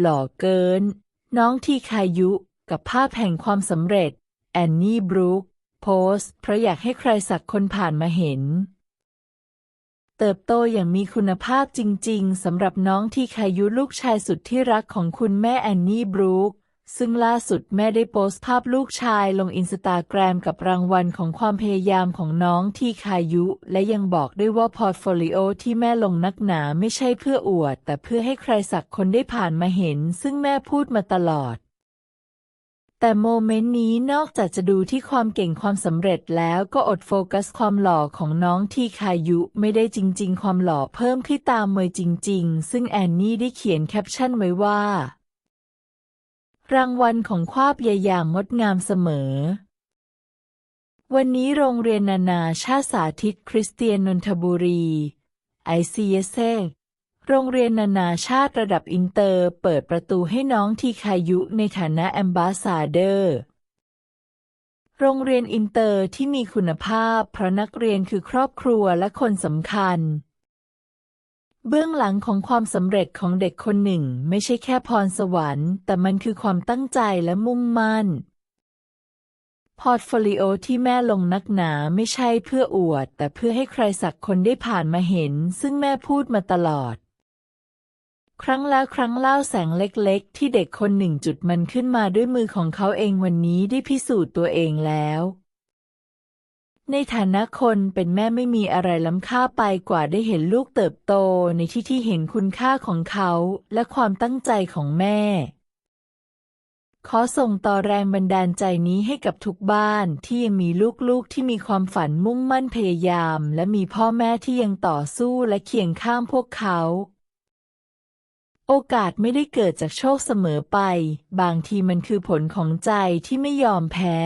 หล่อเกิน น้องทีคายุกับภาพแห่งความสำเร็จ แอนนี่บรูคโพสเพราะอยากให้ใครสักคนผ่านมาเห็น เติบโตอย่างมีคุณภาพจริง ๆสำหรับน้องทีคายุลูกชายสุดที่รักของคุณแม่แอนนี่บรูค ซึ่งล่าสุดแม่ได้โพสต์ภาพลูกชายลงอินสตาแกรมกับรางวัลของความพยายามของน้องที่คายุ และยังบอกด้วยว่าพอร์ตโฟลิโอที่แม่ลงนักหนาไม่ใช่เพื่ออวด แต่เพื่อให้ใครสักคนได้ผ่านมาเห็น ซึ่งแม่พูดมาตลอด แต่โมเมนต์นี้นอกจากจะดูที่ความเก่งความสำเร็จแล้วก็อดโฟกัสความหล่อของน้องที่คายุไม่ได้จริง ๆ ความหล่อเพิ่มที่ตามเมยจริง ๆ ซึ่งแอนนี่ได้เขียนแคปชั่นไว้ว่า รางวัลของความพยายามงดงามเสมอ วันนี้โรงเรียนนานาชาติสาธิตคริสเตียนนนทบุรี ICSA โรงเรียนนานาชาติระดับอินเตอร์เปิดประตูให้น้องทีคายุในฐานะแอมบาสาเดอร์ โรงเรียนอินเตอร์ที่มีคุณภาพเพราะนักเรียนคือครอบครัวและคนสำคัญ เบื้องหลังของความสำเร็จของเด็กคนหนึ่งไม่ใช่แค่พรสวรรค์ แต่มันคือความตั้งใจและมุ่งมั่น พอร์ตโฟลิโอที่แม่ลงนักหนาไม่ใช่เพื่ออวด แต่เพื่อให้ใครสักคนได้ผ่านมาเห็น ซึ่งแม่พูดมาตลอด ครั้งแล้วครั้งเล่าแสงเล็กๆ ที่เด็กคนหนึ่งจุดมันขึ้นมาด้วยมือของเขาเองวันนี้ได้พิสูจน์ตัวเองแล้ว ในฐานะคนเป็นแม่ไม่มีอะไรล้ำค่าไปกว่าได้เห็นลูกเติบโตในที่ที่เห็นคุณค่าของเขาและความตั้งใจของแม่ ขอส่งต่อแรงบันดาลใจนี้ให้กับทุกบ้านที่ยังมีลูกๆที่มีความฝันมุ่งมั่นพยายาม และมีพ่อแม่ที่ยังต่อสู้และเคียงข้างพวกเขา โอกาสไม่ได้เกิดจากโชคเสมอไป บางทีมันคือผลของใจที่ไม่ยอมแพ้